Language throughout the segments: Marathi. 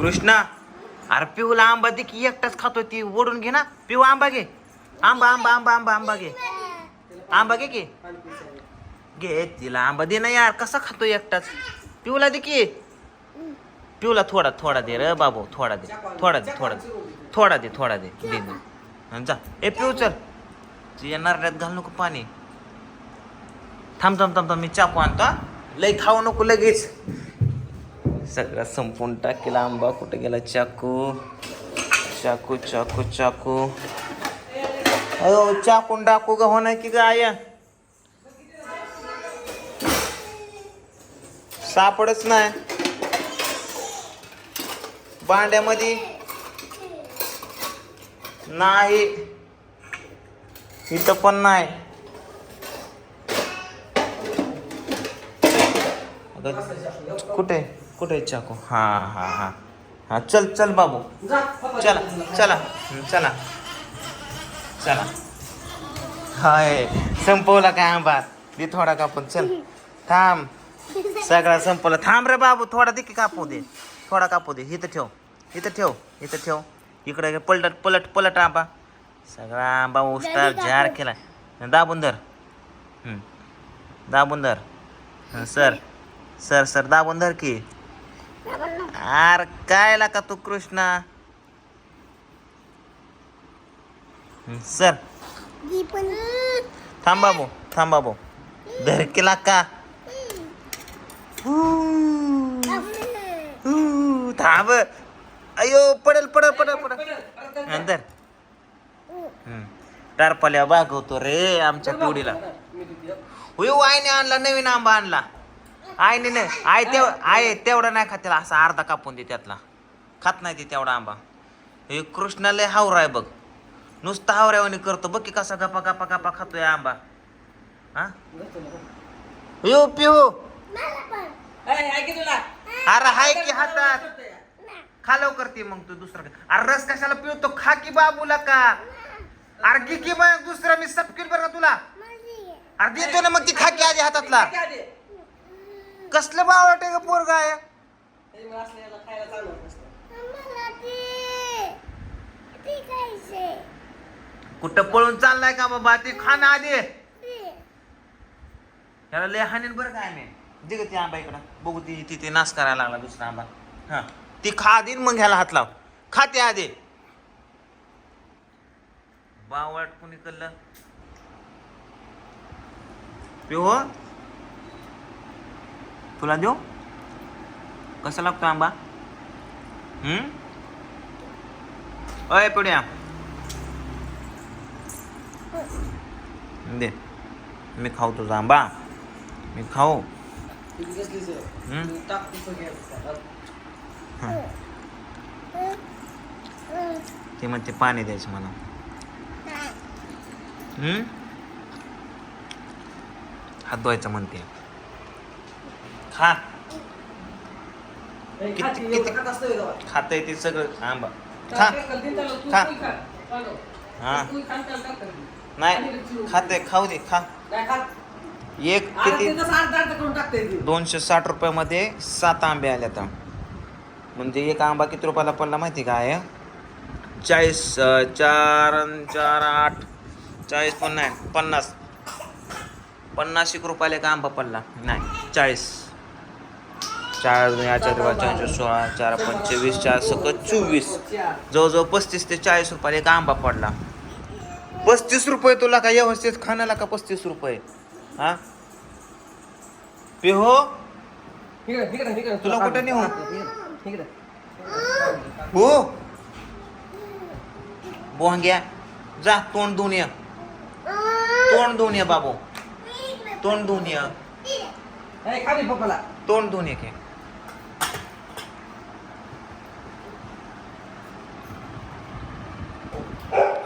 कृष्णा अरे पिऊला आंबा दे की एकटाच खातो ती ओढून घे ना. पिऊ आंबा घे. आंबा आंबा आंबा आंबा आंबा घे. आंबा घे की. घे तिला आंबा दे ना यार कसा खातो एकटाच? पिऊला दे की. पिऊला थोडा थोडा दे र बाबू थोडा दे थोडा दे थोडा दे थोडा दे थोडा दे दे दे जा. ए पिऊ चल. तुझ्या नारड्यात घाल नको पाणी. थांब थांब थांब थांब मी चाकू आणतो लई लय खाऊ नको लगेच. सगळं संपून टाकेला आंबा. कुठे गेला? चाकू. चाकू चाकू चाकू. अयो चाकून डाकू ग होणार की ग आया? सापडच नाही. भांड्यामध्ये नाही. इथं पण नाही. कुठे? कुठे आहे चाकू? हा हा हा. हा चल चल बाबू. चला चला चला. चला. हाय संपवला काय आंबा दे थोडा कापून चल. थांब. सगळा संपवला. थांब रे बाबू थोडा दे की कापू दे. थोडा कापू दे. इथं ठेव. इथं ठेव. इथं ठेव. इकडे पलट पलट पलट आंबा. सगळा आंबा उस्तार जार केला दाबून धर. हं. दाबून धर. हं, सर. सर सर दाबून धर की. आर काय का तू कृष्णा? सर. थांबा भाऊ थांबा भाऊ धर केला का थांब. अयो पडेल पडेल पडेल पडेल. अंदर टारपाल्या बागवतो रे आमच्या कुडीला होय वायने आणला नवीन आंबा आणला. आईने नाही आई तेव आई तेवढा नाही खात त्याला असा अर्धा कापून दे त्यातला. खात नाही ते तेवढा आंबा. हे कृष्णाला हावरा आहे बघ. नुसतं हावऱ्यावानी करतो. बघ की कसा गपा गपा गपा खातोय आंबा. हा? यो पिऊ. अरे हाय की हातात. खा लवकर ते मग तू दुसरं काय. अरे रस कशाला पिवतो खा की बाबूला का? अरे की मग दुसरा. मी सपकील बरं का तुला. अरे देतो ना मग ती खा की आधी हातातला. कसलं बावळट आहे का पोरगा आहे? कुठं पळून चाललाय का बाबा? ती खाना आधी. याला लय हाणीन बरं काय मी दे गं ती आंबा इकडं. बघू ती तिथे नाश करायला लागला दुसरा आंबा. हा. ती खा आधी न मग ह्याला हात लाव. खाते आधी. बावळट कुणी कल्लं? हो तुला देऊ कसा लागतो आंबा हम्म अय पुढ्या दे मी खाऊ तुझा आंबा मी खाऊ ते म्हणते पाणी द्यायचं मला हात धुवायचं म्हणते खा. खाता येते सगळं. आंबा खा. खा. हा. नाही खाते खाऊ दे खा. एक किती? दोनशे साठ रुपयामध्ये सात आंबे आले आता. म्हणजे एक आंबा किती रुपयाला पडला माहिती का आहे चाळीस चार चार आठ. चाळीस पण नाही पन्नास. पन्नास एक रुपयाला एक आंबा पडला. नाही चाळीस. चार दोन चार चारशे सोळा चार पंचवीस चार सकट चोवीस. जवळजवळ पस्तीस ते चाळीस रुपयाला एक आंबा पडला. पस्तीस रुपये तुला का व्यवस्थित खाण्याला का पस्तीस रुपये? हा? पिहो. तुला कुठं नेऊ? हो. बोंग्या. जा तोंड धुवून ये. तोंड धुवून ये बाबू. तोंड धुवून ये. तोंड धुवून ये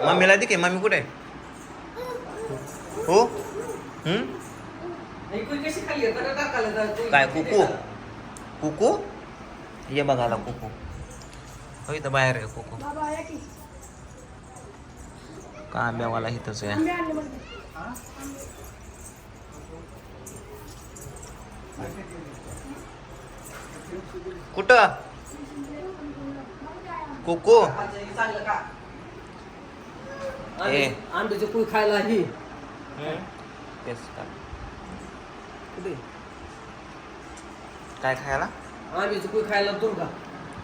मम्मीला दे की मम्मी कुठे आहे? हो काय कुकू कुकू ये बघायला कुकू हो इथं बाहेर आहे कुकू का आंब्यावाला इथंच आहे कुठं कुकू ए. अंडे- अंड्याची कुई खायला ही तेच का. कुठे? काय खायला? अंड्याची कुई खायला दुर्गा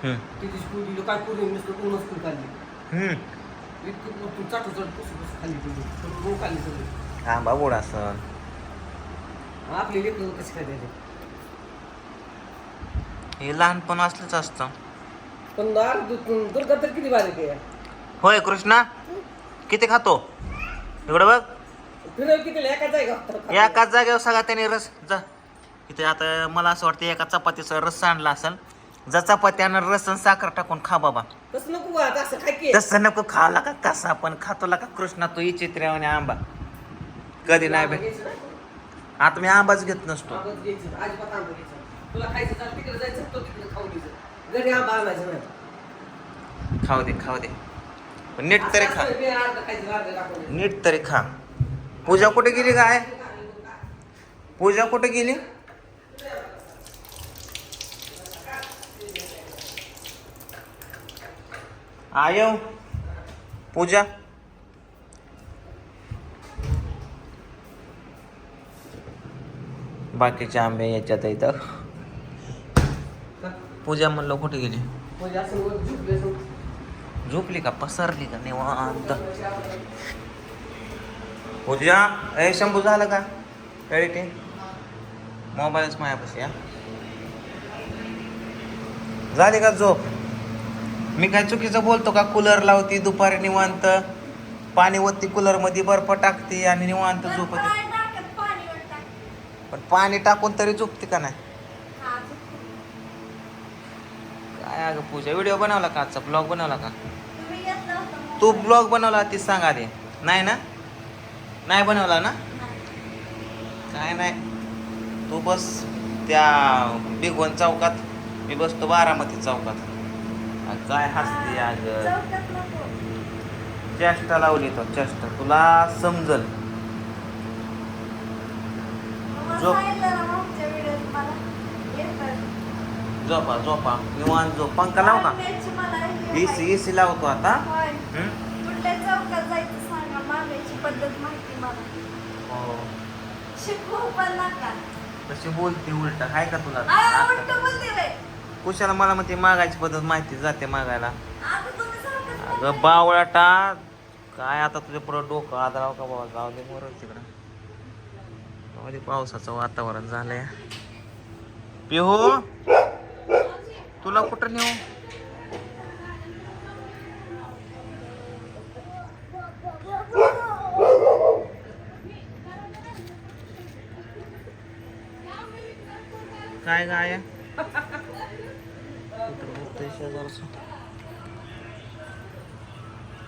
हम्म. तिची कुई दिली काय नुसतं पूर्णच कुई खाल्ली हम्म. इतकी तू- तू चाटू चाट पुसू पुसू खाल्ली तुझी तू खाल्ली सगळी? आंबा गोड असन. आपली लेकरं कशी द्यायची हे लहानपण असलंच असतं. पण दुर्गा तर किती बारीक आहे. होय कृष्णा. किती खातो? इकडं बघ. फिरव किती एकाच जागेवर सगळा त्याने रस जा. इथे आता मला असं वाटतं एका चपातीचा रस आणला असेल. जा चपात्यानं रस आणि साखर टाकून खा बाबा. तसं नको असं की. तसं नको खाला का कसा? पण खातोला का कृष्णा तो चित्र्यावाने आंबा. कधी नाही ना? आता मी आंबाच घेत नसतो. आंबट घ्यायचं, अजिबात आंबट घ्यायचं. तुला खायचं तर तिकडे जायचं तो तिकडे खाऊन घ्यायचं घरी आंबा आणायचं नाही. खाऊ दे खाऊ दे. नीट तरी खा. नीट तरी खा. पूजा कुठे गेली काय पूजा कुठे गेली? आयो. पूजा. बाकीचे आंबे याच्यात इथं पूजा म्हणलं कुठे गेली? झोपले का? पसरली का? निवांत. पूजा ए शंभू झालं का? एडिटिंग मोबाईलच मायापाशी या झाली का झोप? मी काय चुकीचं बोलतो का? कूलर लावती दुपारी निवांत. पाणी वरती कूलरमध्ये बर्फ टाकते आणि निवांत झोपते. पण पाणी टाकून तरी झोपते का नाही हा, चुकलं. काय पूजा व्हिडिओ बनवला का आजचा? ब्लॉग बनवला का. तू ब्लॉग बनवला ती सांग आधी. नाही ना? नाही बनवला ना. काय नाही. तू बस त्या बिगवन चौकात मी बसतो बारामती चौकात. काय हसते नको. चेष्टा लावली तो चेष्टा. तुला समजल. झोप. झोपा झोपा. निवांत झोप. पंखा लाव का? हे एसी माहिती. एसी लावतो आता. होय. हम्म? कुठल्या चौकात जायचं सांगा? मागायची पद्धत माहिती मला. हो. शिकवू पण नका. कशी बोलते उलट? आहे का तुला? आ, उलटं बोलते बाई. कुशाला मला म्हणते मागायची पद्धत माहिती जाते मागायला. आता तुम्ही सारखंच अगं. बावळाटा. काय आता तुझ्या पुढं डोकं आदराव का बाबा? जाऊ दे मोर तिकडं. जाऊ दे पावसाचं वातावरण झालंय. पिहू? तुला कुठं नेऊ काय गाय शेजारचं?